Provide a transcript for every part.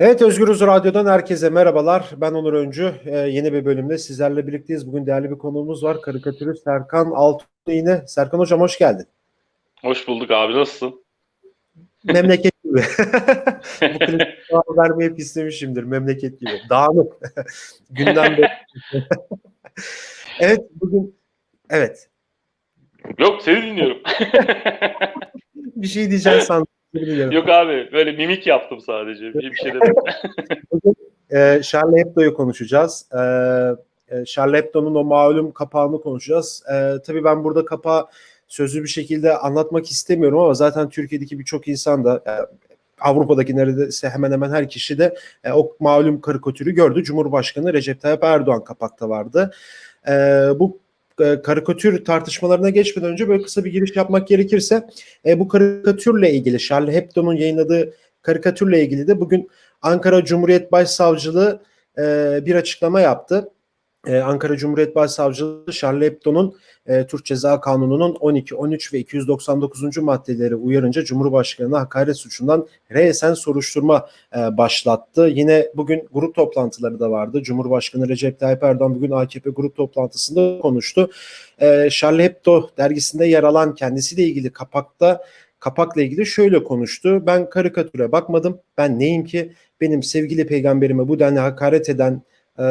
Evet Özgürüz Radyo'dan herkese merhabalar. Ben Onur Öncü. Ee, yeni bir bölümde sizlerle birlikteyiz. Bugün değerli bir konuğumuz var. Karikatürist Serkan Altun yine. Serkan Hocam hoş geldin. Hoş bulduk abi nasılsın? Memleket gibi. Bu vermeyi hep istemişimdir. Memleket gibi. Dağınık. Günden beri. evet bugün evet Yok seni dinliyorum. bir şey diyeceğim sandım. Yok abi böyle mimik yaptım sadece. Bir, bir şey demedim. Bugün e, Charlie Hebdo'yu konuşacağız. E, e, Charlie Hebdo'nun o malum kapağını konuşacağız. E, tabii ben burada kapağı sözlü bir şekilde anlatmak istemiyorum ama zaten Türkiye'deki birçok insan da e, Avrupa'daki neredeyse hemen hemen her kişi de e, o malum karikatürü gördü. Cumhurbaşkanı Recep Tayyip Erdoğan kapakta vardı. E, bu karikatür tartışmalarına geçmeden önce böyle kısa bir giriş yapmak gerekirse e, bu karikatürle ilgili Charlie Hebdo'nun yayınladığı karikatürle ilgili de bugün Ankara Cumhuriyet Başsavcılığı e, bir açıklama yaptı. E, Ankara Cumhuriyet Başsavcılığı Charlie Hebdo'nun e, Türk Ceza Kanunu'nun 12, 13 ve 299. maddeleri uyarınca Cumhurbaşkanı'na hakaret suçundan resen soruşturma e, başlattı. Yine bugün grup toplantıları da vardı. Cumhurbaşkanı Recep Tayyip Erdoğan bugün AKP grup toplantısında konuştu. E, Charlie Hebdo dergisinde yer alan kendisiyle ilgili kapakta kapakla ilgili şöyle konuştu. Ben karikatüre bakmadım. Ben neyim ki? Benim sevgili peygamberime bu denli hakaret eden e,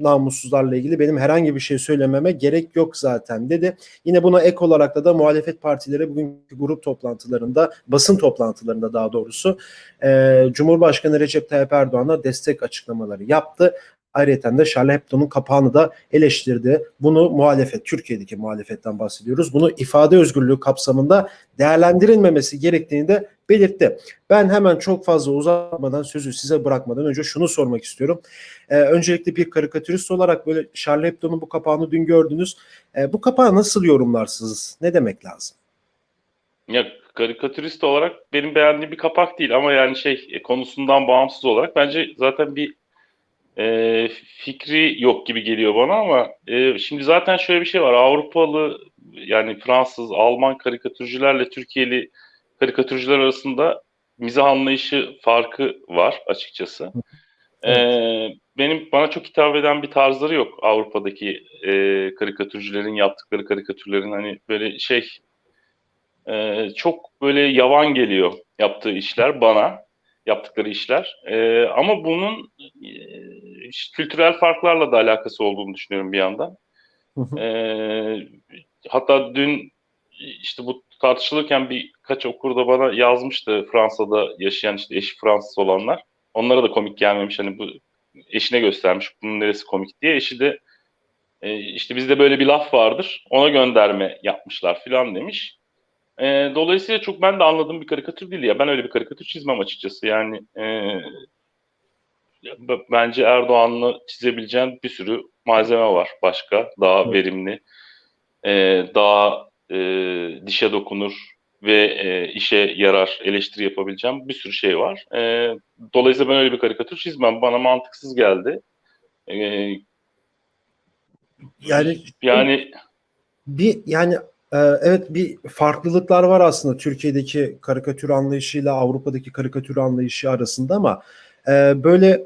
namussuzlarla ilgili benim herhangi bir şey söylememe gerek yok zaten dedi. Yine buna ek olarak da da muhalefet partileri bugünkü grup toplantılarında, basın toplantılarında daha doğrusu e, Cumhurbaşkanı Recep Tayyip Erdoğan'a destek açıklamaları yaptı. Ayrıca de Charlie Hebdo'nun kapağını da eleştirdi. Bunu muhalefet, Türkiye'deki muhalefetten bahsediyoruz. Bunu ifade özgürlüğü kapsamında değerlendirilmemesi gerektiğini de belirtti. Ben hemen çok fazla uzatmadan sözü size bırakmadan önce şunu sormak istiyorum. Ee, öncelikle bir karikatürist olarak böyle Charlie Hebdo'nun bu kapağını dün gördünüz. Ee, bu kapağı nasıl yorumlarsınız? Ne demek lazım? ya karikatürist olarak benim beğendiğim bir kapak değil ama yani şey e, konusundan bağımsız olarak bence zaten bir e, fikri yok gibi geliyor bana ama e, şimdi zaten şöyle bir şey var. Avrupalı yani Fransız, Alman karikatürcülerle Türkiye'li karikatürcüler arasında mizah anlayışı farkı var açıkçası. Ee, benim bana çok hitap eden bir tarzları yok Avrupa'daki e, karikatürcülerin yaptıkları karikatürlerin hani böyle şey e, çok böyle yavan geliyor yaptığı işler bana yaptıkları işler. E, ama bunun e, kültürel farklarla da alakası olduğunu düşünüyorum bir yandan. E, hatta dün işte bu tartışılırken birkaç okur da bana yazmıştı Fransa'da yaşayan işte eşi Fransız olanlar. Onlara da komik gelmemiş hani bu eşine göstermiş bunun neresi komik diye. Eşi de e, işte bizde böyle bir laf vardır ona gönderme yapmışlar filan demiş. E, dolayısıyla çok ben de anladığım bir karikatür değil ya. Ben öyle bir karikatür çizmem açıkçası. Yani e, bence Erdoğan'la çizebileceğin bir sürü malzeme var başka. Daha verimli, e, daha e, dişe dokunur ve e, işe yarar, eleştiri yapabileceğim bir sürü şey var. E, dolayısıyla ben öyle bir karikatür çizmem. Bana mantıksız geldi. E, Yani yani bir yani evet bir farklılıklar var aslında Türkiye'deki karikatür anlayışıyla Avrupa'daki karikatür anlayışı arasında ama e, böyle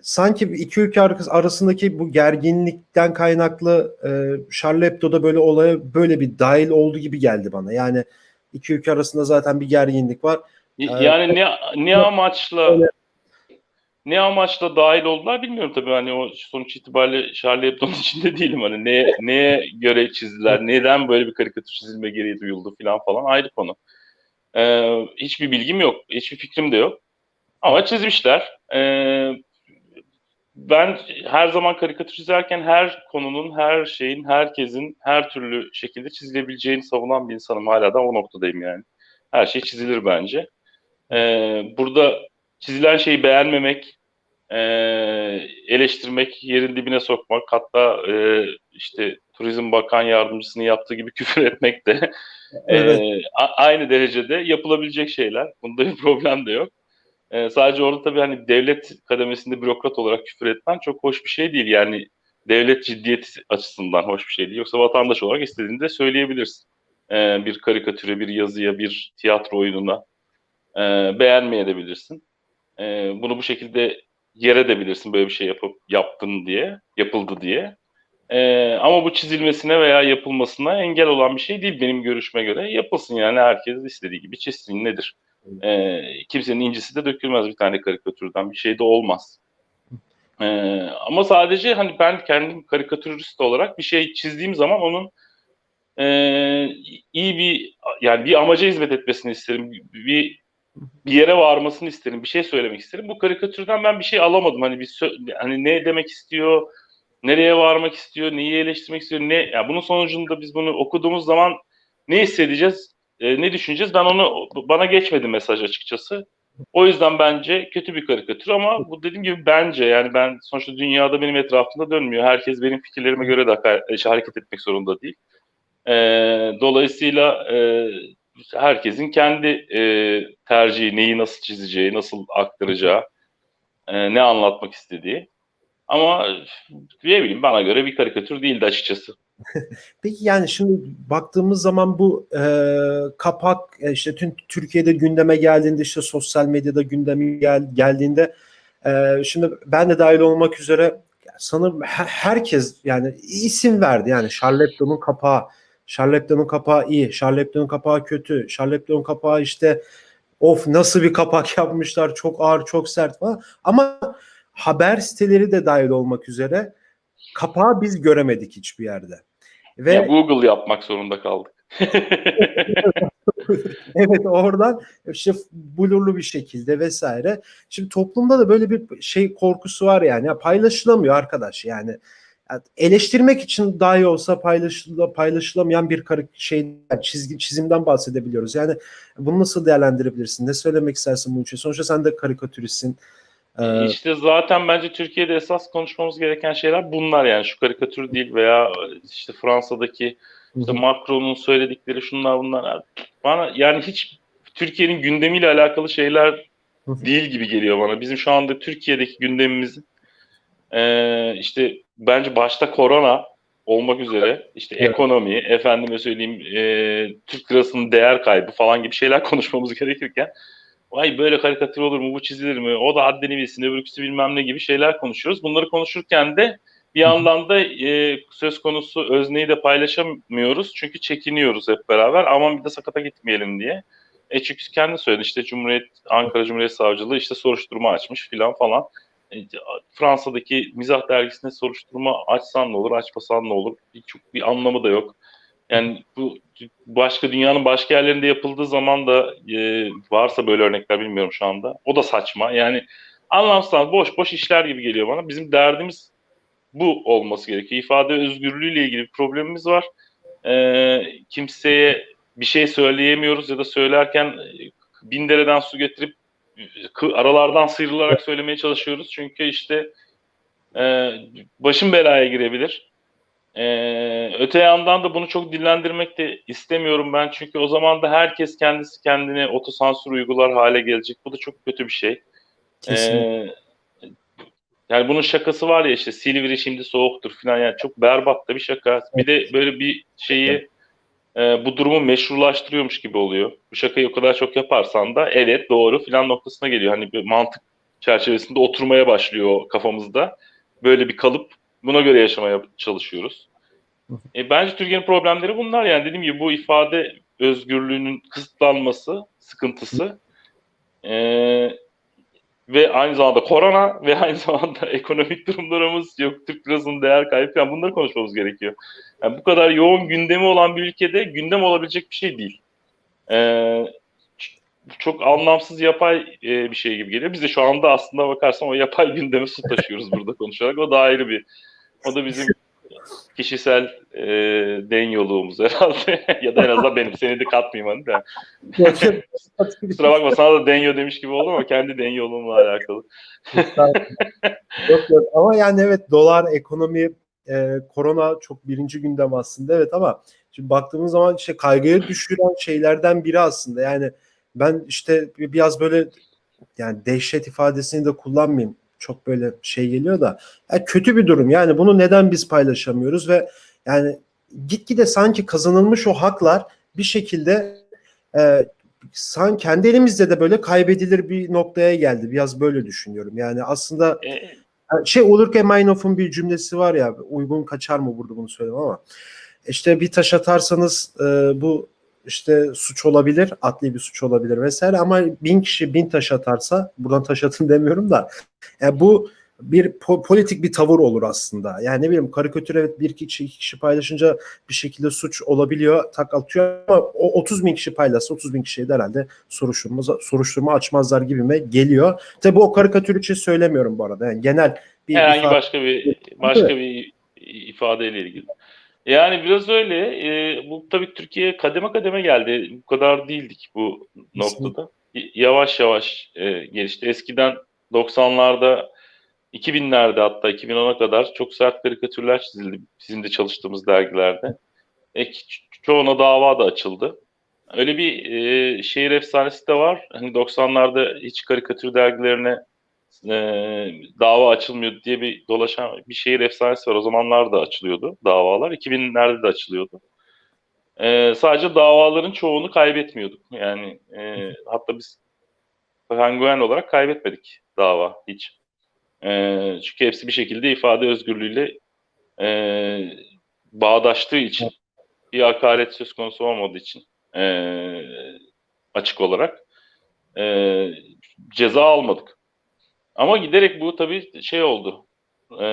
sanki iki ülke ar- arasındaki bu gerginlikten kaynaklı e, Charlie Hebdo'da böyle olaya böyle bir dahil oldu gibi geldi bana. Yani iki ülke arasında zaten bir gerginlik var. yani ne ne amaçla Öyle. Ne amaçla dahil oldular bilmiyorum tabii hani o sonuç itibariyle Charlie Hebdo'nun içinde değilim hani ne neye göre çizdiler neden böyle bir karikatür çizilme gereği duyuldu falan falan ayrı konu. Ee, hiçbir bilgim yok hiçbir fikrim de yok ama çizmişler. Ee, ben her zaman karikatür çizerken her konunun, her şeyin, herkesin her türlü şekilde çizilebileceğini savunan bir insanım. Hala da o noktadayım yani. Her şey çizilir bence. Ee, burada çizilen şeyi beğenmemek, e, eleştirmek, yerin dibine sokmak, hatta e, işte Turizm Bakan Yardımcısının yaptığı gibi küfür etmek de Evet. e, aynı derecede yapılabilecek şeyler. Bunda bir problem de yok. Ee, sadece orada tabii hani devlet kademesinde bürokrat olarak küfür etmen çok hoş bir şey değil. Yani devlet ciddiyeti açısından hoş bir şey değil. Yoksa vatandaş olarak istediğinde söyleyebilirsin. Ee, bir karikatüre, bir yazıya, bir tiyatro oyununa e, beğenmeyebilirsin. E, bunu bu şekilde yer edebilirsin böyle bir şey yapıp yaptın diye, yapıldı diye. E, ama bu çizilmesine veya yapılmasına engel olan bir şey değil benim görüşme göre. Yapılsın yani herkes istediği gibi çizsin nedir? E, kimsenin incisi de dökülmez bir tane karikatürden bir şey de olmaz. E, ama sadece hani ben kendim karikatürist olarak bir şey çizdiğim zaman onun e, iyi bir yani bir amaca hizmet etmesini isterim. Bir bir yere varmasını isterim. Bir şey söylemek isterim. Bu karikatürden ben bir şey alamadım. Hani bir hani ne demek istiyor? Nereye varmak istiyor? Neyi eleştirmek istiyor? Ne ya yani bunun sonucunda biz bunu okuduğumuz zaman ne hissedeceğiz? E, ne düşüneceğiz? Ben onu bana geçmedi mesaj açıkçası. O yüzden bence kötü bir karikatür ama bu dediğim gibi bence yani ben sonuçta dünyada benim etrafımda dönmüyor. Herkes benim fikirlerime göre de hareket etmek zorunda değil. E, dolayısıyla e, herkesin kendi e, tercihi, neyi nasıl çizeceği, nasıl aktaracağı, e, ne anlatmak istediği. Ama ne bileyim bana göre bir karikatür değildi açıkçası. Peki yani şimdi baktığımız zaman bu e, kapak e, işte tüm Türkiye'de gündeme geldiğinde işte sosyal medyada gündeme gel, geldiğinde e, şimdi ben de dahil olmak üzere sanırım her, herkes yani isim verdi yani Charlotte Hebdo'nun kapağı Charlie Hebdo'nun kapağı iyi, Charlie Hebdo'nun kapağı kötü, Charlie Hebdo'nun kapağı işte of nasıl bir kapak yapmışlar çok ağır çok sert falan ama haber siteleri de dahil olmak üzere kapağı biz göremedik hiçbir yerde. Ve ya Google yapmak zorunda kaldık. evet oradan işte blurlu bir şekilde vesaire. Şimdi toplumda da böyle bir şey korkusu var yani ya paylaşılamıyor arkadaş yani eleştirmek için dahi olsa paylaşıla, paylaşılamayan bir şey çizgi çizimden bahsedebiliyoruz. Yani bunu nasıl değerlendirebilirsin? Ne söylemek istersin bunun için? Sonuçta sen de karikatüristsin. Ee, işte zaten bence Türkiye'de esas konuşmamız gereken şeyler bunlar yani şu karikatür değil veya işte Fransa'daki işte Macron'un söyledikleri şunlar bunlar. Bana yani hiç Türkiye'nin gündemiyle alakalı şeyler değil gibi geliyor bana. Bizim şu anda Türkiye'deki gündemimizin ee, işte bence başta korona olmak üzere işte evet. ekonomi, efendime söyleyeyim e, Türk lirasının değer kaybı falan gibi şeyler konuşmamız gerekirken vay böyle karikatür olur mu, bu çizilir mi, o da haddini bilsin, öbürküsü bilmem ne gibi şeyler konuşuyoruz. Bunları konuşurken de bir yandan da e, söz konusu özneyi de paylaşamıyoruz çünkü çekiniyoruz hep beraber aman bir de sakata gitmeyelim diye. E çünkü kendi söyledi işte Cumhuriyet Ankara Cumhuriyet Savcılığı işte soruşturma açmış filan falan. Fransa'daki mizah dergisine soruşturma açsan ne olur, açmasan ne olur? Çok bir anlamı da yok. Yani bu başka dünyanın başka yerlerinde yapıldığı zaman da e, varsa böyle örnekler bilmiyorum şu anda. O da saçma. Yani anlamsız, boş boş işler gibi geliyor bana. Bizim derdimiz bu olması gerekiyor. İfade özgürlüğüyle ilgili bir problemimiz var. E, kimseye bir şey söyleyemiyoruz ya da söylerken bin dereden su getirip aralardan sıyrılarak söylemeye çalışıyoruz. Çünkü işte e, başım belaya girebilir. E, öte yandan da bunu çok dillendirmek de istemiyorum ben. Çünkü o zaman da herkes kendisi kendine otosansür uygular hale gelecek. Bu da çok kötü bir şey. E, yani bunun şakası var ya işte Silivri şimdi soğuktur falan yani çok berbat da bir şaka. Bir de böyle bir şeyi e, bu durumu meşrulaştırıyormuş gibi oluyor. Bu şakayı o kadar çok yaparsan da evet doğru filan noktasına geliyor. Hani bir mantık çerçevesinde oturmaya başlıyor kafamızda. Böyle bir kalıp buna göre yaşamaya çalışıyoruz. E, bence Türkiye'nin problemleri bunlar yani dediğim gibi bu ifade özgürlüğünün kısıtlanması, sıkıntısı e, ve aynı zamanda korona ve aynı zamanda ekonomik durumlarımız yok, Türk lirasının değer kaybı falan bunları konuşmamız gerekiyor. Yani bu kadar yoğun gündemi olan bir ülkede gündem olabilecek bir şey değil. Ee, çok anlamsız yapay e, bir şey gibi geliyor. Biz de şu anda aslında bakarsan o yapay gündemi su taşıyoruz burada konuşarak. O da ayrı bir, o da bizim kişisel e, den yoluğumuz herhalde. ya da en azından benim. Seni de katmayayım hani de. Kusura bakma sana da denyo demiş gibi oldu ama kendi den yolumla alakalı. yok yok ama yani evet dolar ekonomi e, korona çok birinci gündem aslında evet ama şimdi baktığımız zaman işte kaygıya düşüren şeylerden biri aslında yani ben işte biraz böyle yani dehşet ifadesini de kullanmayayım çok böyle şey geliyor da yani kötü bir durum yani bunu neden biz paylaşamıyoruz ve yani gitgide sanki kazanılmış o haklar bir şekilde e, san kendi elimizde de böyle kaybedilir bir noktaya geldi. Biraz böyle düşünüyorum. Yani aslında E, şey Ulrike Meinhof'un bir cümlesi var ya uygun kaçar mı burada bunu söylemem ama işte bir taş atarsanız e, bu işte suç olabilir, adli bir suç olabilir vesaire ama bin kişi bin taş atarsa buradan taş atın demiyorum da yani bu bir po- politik bir tavır olur aslında. Yani ne bileyim karikatür evet bir kişi iki kişi paylaşınca bir şekilde suç olabiliyor tak atıyor ama o 30 bin kişi paylaşsa 30 bin kişiye de herhalde soruşturma, soruşturma açmazlar gibime geliyor. Tabi o karikatür için söylemiyorum bu arada. Yani genel bir herhangi ifade- başka bir başka bir ifadeyle ilgili. Yani biraz öyle. E, bu tabii Türkiye kademe kademe geldi. Bu kadar değildik bu noktada. Yavaş yavaş e, gelişti. Eskiden 90'larda 2000'lerde hatta 2010'a kadar çok sert karikatürler çizildi bizim de çalıştığımız dergilerde. E, ço- çoğuna dava da açıldı. Öyle bir e, şehir efsanesi de var. Hani 90'larda hiç karikatür dergilerine e, dava açılmıyor diye bir dolaşan bir şehir efsanesi var. O zamanlar da açılıyordu davalar. 2000'lerde de açılıyordu. E, sadece davaların çoğunu kaybetmiyorduk. Yani e, hatta biz penguen olarak kaybetmedik dava hiç. E, çünkü hepsi bir şekilde ifade özgürlüğüyle e, bağdaştığı için bir hakaret söz konusu olmadığı için e, açık olarak e, ceza almadık. Ama giderek bu tabii şey oldu. E,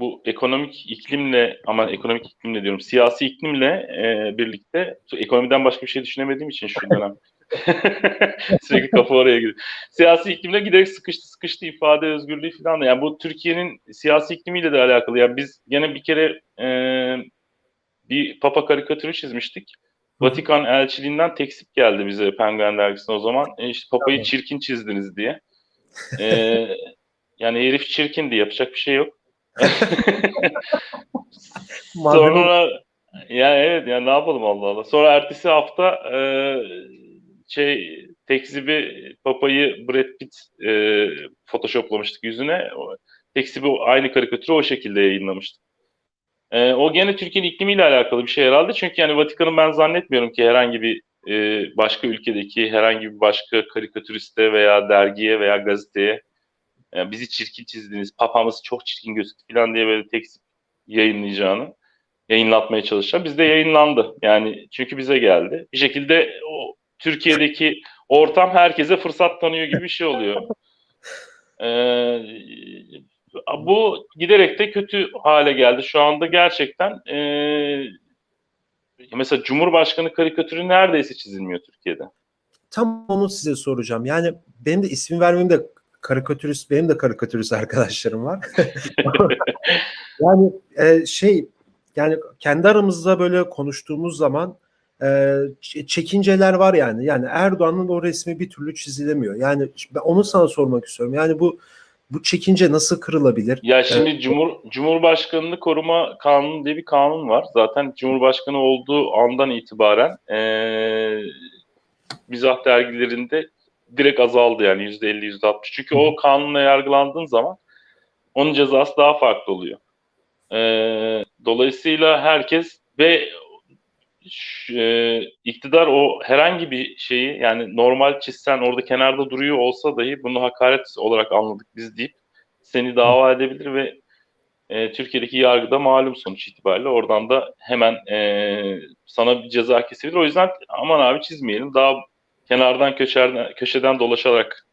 bu ekonomik iklimle ama ekonomik iklimle diyorum siyasi iklimle e, birlikte ekonomiden başka bir şey düşünemediğim için şu dönem sürekli kafa oraya gidiyor. Siyasi iklimle giderek sıkıştı sıkıştı ifade özgürlüğü falan da. Yani bu Türkiye'nin siyasi iklimiyle de alakalı. Yani biz gene bir kere e, bir papa karikatürü çizmiştik. Vatikan elçiliğinden teksip geldi bize Penguen dergisine o zaman. E işte papayı çirkin çizdiniz diye. E, yani herif çirkindi yapacak bir şey yok. Sonra ya evet ya ne yapalım Allah Allah. Sonra ertesi hafta e, şey tekzibi papayı Brad Pitt e, photoshoplamıştık yüzüne. Tekzibi aynı karikatürü o şekilde yayınlamıştık. E, o gene Türkiye'nin iklimiyle alakalı bir şey herhalde. Çünkü yani Vatikan'ın ben zannetmiyorum ki herhangi bir e, başka ülkedeki herhangi bir başka karikatüriste veya dergiye veya gazeteye yani bizi çirkin çizdiniz, papamız çok çirkin gözüktü falan diye böyle tekzip yayınlayacağını yayınlatmaya çalışacağım. Bizde yayınlandı. Yani çünkü bize geldi. Bir şekilde o Türkiye'deki ortam herkese fırsat tanıyor gibi bir şey oluyor. Ee, bu giderek de kötü hale geldi. Şu anda gerçekten e, mesela Cumhurbaşkanı karikatürü neredeyse çizilmiyor Türkiye'de. Tam onu size soracağım. Yani benim de ismi vermeyeyim de karikatürist, benim de karikatürist arkadaşlarım var. yani e, şey yani kendi aramızda böyle konuştuğumuz zaman e, çekinceler var yani. Yani Erdoğan'ın o resmi bir türlü çizilemiyor. Yani ben onu sana sormak istiyorum. Yani bu bu çekince nasıl kırılabilir? Ya şimdi Cumhur Cumhurbaşkanını Koruma Kanunu diye bir kanun var. Zaten Cumhurbaşkanı olduğu andan itibaren eee mizah dergilerinde direkt azaldı yani %50 %60. Çünkü o kanunla yargılandığın zaman onun cezası daha farklı oluyor. Eee, dolayısıyla herkes ve eee, iktidar o herhangi bir şeyi yani normal çizsen orada kenarda duruyor olsa dahi bunu hakaret olarak anladık biz deyip seni dava edebilir ve e, Türkiye'deki yargıda malum sonuç itibariyle oradan da hemen e, sana bir ceza kesebilir. O yüzden aman abi çizmeyelim. Daha kenardan köşerden, köşeden dolaşarak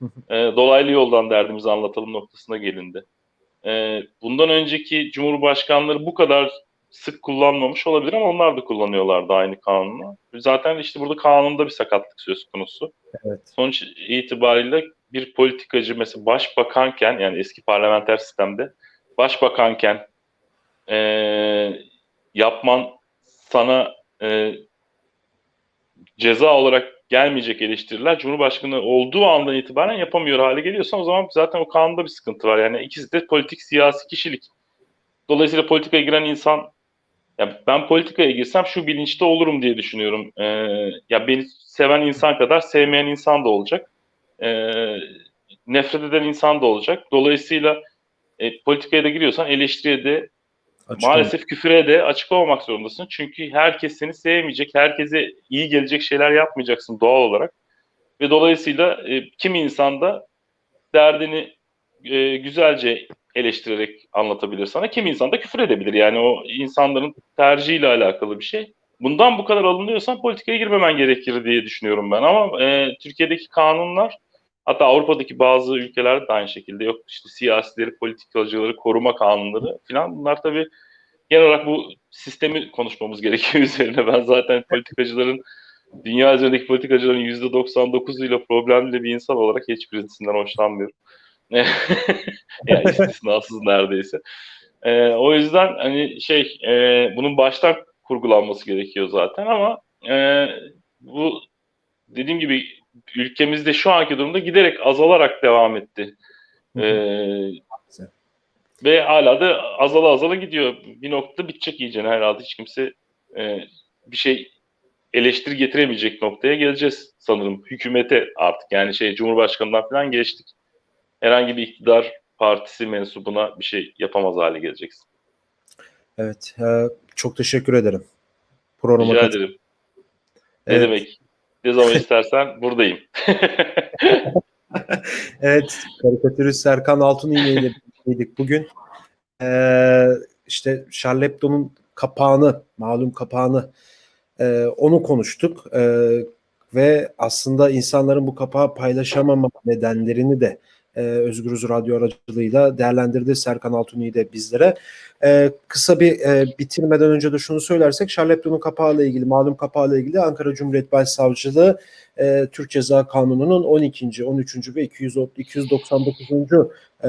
e, dolaylı yoldan derdimizi anlatalım noktasına gelindi. E, bundan önceki cumhurbaşkanları bu kadar sık kullanmamış olabilir ama onlar da kullanıyorlardı aynı kanunu. Zaten işte burada kanunda bir sakatlık söz konusu. Evet. Sonuç itibariyle bir politikacı mesela başbakanken yani eski parlamenter sistemde başbakanken e, yapman sana e, ceza olarak gelmeyecek eleştiriler Cumhurbaşkanı olduğu andan itibaren yapamıyor hale geliyorsan o zaman zaten o kanunda bir sıkıntı var. Yani ikisi de politik siyasi kişilik. Dolayısıyla politikaya giren insan ya ben politikaya girsem şu bilinçte olurum diye düşünüyorum. Ee, ya beni seven insan kadar sevmeyen insan da olacak. Ee, nefret eden insan da olacak. Dolayısıyla e, politikaya da giriyorsan eleştiriye de Açık Maalesef küfüre de açık olmak zorundasın. Çünkü herkes seni sevmeyecek, herkese iyi gelecek şeyler yapmayacaksın doğal olarak. Ve dolayısıyla e, kimi insan da derdini e, güzelce eleştirerek anlatabilir sana. Kimi insan da küfür edebilir. Yani o insanların tercihiyle alakalı bir şey. Bundan bu kadar alınıyorsan politikaya girmemen gerekir diye düşünüyorum ben. Ama e, Türkiye'deki kanunlar hatta Avrupa'daki bazı ülkelerde de aynı şekilde yok işte siyasileri, politikacıları koruma kanunları falan bunlar tabii genel olarak bu sistemi konuşmamız gerekiyor üzerine. Ben zaten politikacıların dünya üzerindeki politikacıların %99'uyla problemli bir insan olarak hiçbirisinden hoşlanmıyorum. yani istisnasız neredeyse. Ee, o yüzden hani şey e, bunun baştan kurgulanması gerekiyor zaten ama e, bu dediğim gibi ülkemizde şu anki durumda giderek azalarak devam etti. Hı hı. Ee, ve hala da azala azala gidiyor. Bir noktada bitecek iyice herhalde. Hiç kimse e, bir şey eleştiri getiremeyecek noktaya geleceğiz sanırım. Hükümete artık yani şey Cumhurbaşkanı'ndan falan geçtik. Herhangi bir iktidar partisi mensubuna bir şey yapamaz hale geleceksin. Evet. e, çok teşekkür ederim. Programa Rica ederim. Ne Evet. demek? Ne zaman istersen buradayım. Evet, karikatürist Serkan Altuniğne ile birlikteydik bugün. Ee, işte Charlie Hebdo'nun kapağını, malum kapağını e, onu konuştuk. Ee, ve aslında insanların bu kapağı paylaşamama nedenlerini de e, Özgürüz Radyo aracılığıyla değerlendirdi Serkan Altuniği de bizlere. Ee, kısa bir e, bitirmeden önce de şunu söylersek Charlie Hebdo'nun kapağıyla ilgili, malum kapağıyla ilgili Ankara Cumhuriyet Başsavcılığı e, Türk Ceza Kanunu'nun 12. 13. ve 200, 299. E,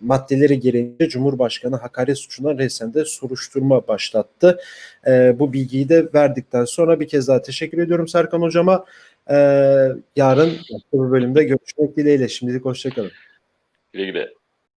maddeleri gereğince Cumhurbaşkanı hakaret suçuna resen de soruşturma başlattı. E, bu bilgiyi de verdikten sonra bir kez daha teşekkür ediyorum Serkan Hocama. E, yarın başka bir bölümde görüşmek dileğiyle. Şimdilik hoşçakalın. Güle güle.